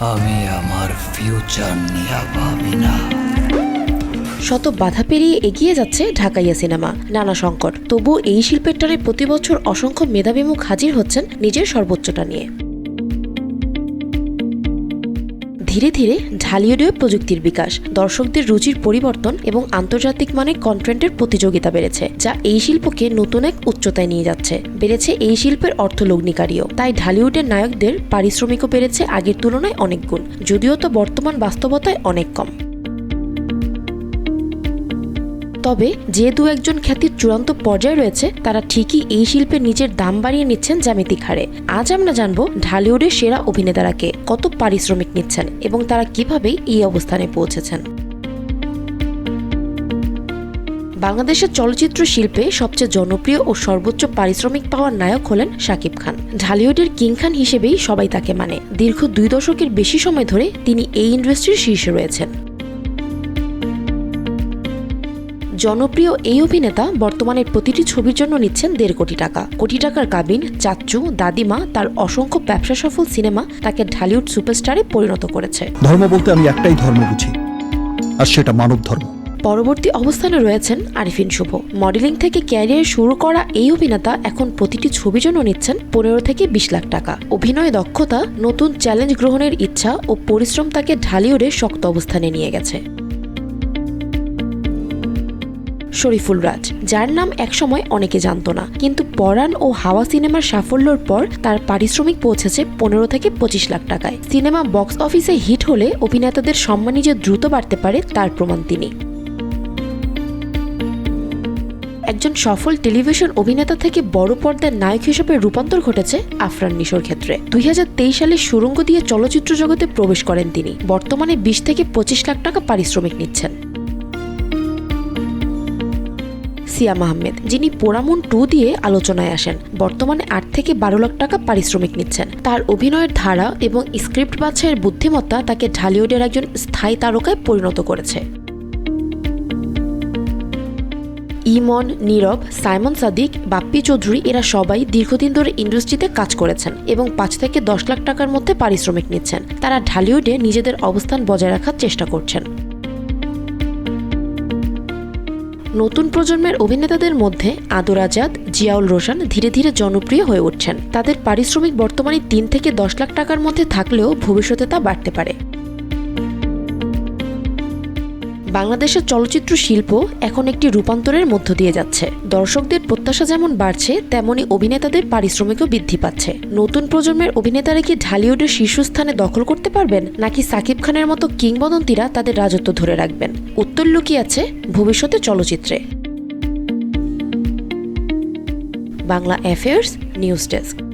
আমি আমার ফিউচার নিয়ে ভাবি না। শত বাধা পেরিয়ে এগিয়ে যাচ্ছে ঢাকাইয়া সিনেমা, নানা সংকট। তবু এই শিল্পের টানে প্রতিবছর অসংখ্য মেধাবী মুখ হাজির হচ্ছেন নিজের সর্বোচ্চটা নিয়ে। ধীরে ধীরে ঢালিউডেও প্রযুক্তির বিকাশ, দর্শকদের রুচির পরিবর্তন এবং আন্তর্জাতিক মানের কন্টেন্টের প্রতিযোগিতা বেড়েছে, যা এই শিল্পকে নতুন এক উচ্চতায় নিয়ে যাচ্ছে। বেড়েছে এই শিল্পের অর্থ লগ্নিকারীও তাই ঢালিউডের নায়কদের পারিশ্রমিকও বেড়েছে আগের তুলনায় অনেক গুণ, যদিও তো বর্তমান বাস্তবতায় অনেক কম। তবে যে দু একজন খ্যাতির চূড়ান্ত পর্যায়ে রয়েছে, তারা ঠিকই এই শিল্পে নিজের দাম বাড়িয়ে নিচ্ছেন জ্যামিতিক হারে। আজ আমরা জানব ঢালিউডের সেরা অভিনেতারাকে কত পারিশ্রমিক নিচ্ছেন এবং তারা কীভাবে এই অবস্থানে পৌঁছেছেন। বাংলাদেশের চলচ্চিত্র শিল্পে সবচেয়ে জনপ্রিয় ও সর্বোচ্চ পারিশ্রমিক পাওয়ার নায়ক হলেন শাকিব খান। ঢালিউডের কিং খান হিসেবেই সবাই তাকে মানে। দীর্ঘ দুই দশকের বেশি সময় ধরে তিনি এই ইন্ডাস্ট্রির শীর্ষে রয়েছেন। জনপ্রিয় এই অভিনেতা বর্তমানে প্রতিটি ছবির জন্য নিচ্ছেন দেড় কোটি টাকা। কোটি টাকার কাবিন চাচ্চু দাদিমা তার অসংখ্য ব্যবসা সফল সিনেমা তাকে ঢালিউড সুপারস্টারে পরিণত করেছে। ধর্ম বলতে আমি একটাই ধর্ম বুঝি আর সেটা মানব ধর্ম। পরবর্তী অবস্থানে রয়েছেন আরিফিন শুভ। মডেলিং থেকে ক্যারিয়ার শুরু করা এই অভিনেতা এখন প্রতিটি ছবির জন্য নিচ্ছেন পনেরো থেকে বিশ লাখ টাকা। অভিনয় দক্ষতা নতুন চ্যালেঞ্জ গ্রহণের ইচ্ছা ও পরিশ্রম তাকে ঢালিউডে শক্ত অবস্থানে নিয়ে গেছে। শরীফুল রাজ, যার নাম একসময় অনেকে জানতো না। কিন্তু পরাণ ও হাওয়া সিনেমার সাফল্যর পর তার পারিশ্রমিক পৌঁছেছে পনেরো থেকে পঁচিশ লাখ টাকায়। সিনেমা বক্স অফিসে হিট হলে অভিনেতাদের সম্মানই যে দ্রুত বাড়তে পারে তার প্রমাণ তিনি। একজন সফল টেলিভিশন অভিনেতা থেকে বড় পর্দার নায়ক হিসেবে রূপান্তর ঘটেছে আফরান নিশোর ক্ষেত্রে। দুই হাজার তেইশ সালে সুরঙ্গ দিয়ে চলচ্চিত্র জগতে প্রবেশ করেন তিনি। বর্তমানে বিশ থেকে পঁচিশ লাখ টাকা পারিশ্রমিক নিচ্ছেন। সিয়াম আহমেদ যিনি পোড়ামুন টু দিয়ে আলোচনায় আসেন। বর্তমানে আট থেকে বারো লাখ টাকা পারিশ্রমিক নিচ্ছেন। তার অভিনয়ের ধারা এবং স্ক্রিপ্ট বাছাইয়ের বুদ্ধিমত্তা তাকে ঢালিউডের একজন স্থায়ী তারকায় পরিণত করেছে। ইমন, নীরব, সাইমন সাদিক, বাপ্পি চৌধুরী এরা সবাই দীর্ঘদিন ধরে ইন্ডাস্ট্রিতে কাজ করেছেন এবং পাঁচ থেকে দশ লাখ টাকার মধ্যে পারিশ্রমিক নিচ্ছেন। তারা ঢালিউডে নিজেদের অবস্থান বজায় রাখার চেষ্টা করছেন। নতুন প্রজন্মের অভিনেতাদের মধ্যে আদর আজাদ জিয়াউল রোশন ধীরে ধীরে জনপ্রিয় হয়ে উঠছেন। তাদের পারিশ্রমিক বর্তমানে তিন থেকে দশ লাখ টাকার মধ্যে থাকলেও ভবিষ্যতে তা বাড়তে পারে। বাংলাদেশের চলচ্চিত্র শিল্প এখন একটি রূপান্তরের মধ্য দিয়ে যাচ্ছে। দর্শকদের প্রত্যাশা যেমন বাড়ছে, তেমনি অভিনেতাদের পারিশ্রমিকও বৃদ্ধি পাচ্ছে। নতুন প্রজন্মের অভিনেতারা কি ঢালিউডের শীর্ষস্থানে দখল করতে পারবেন, নাকি সাকিব খানের মতো কিংবদন্তিরা তাদের রাজত্ব ধরে রাখবেন? উত্তর লুকিয়ে আছে ভবিষ্যতে চলচ্চিত্রে। Bangla affairs news desk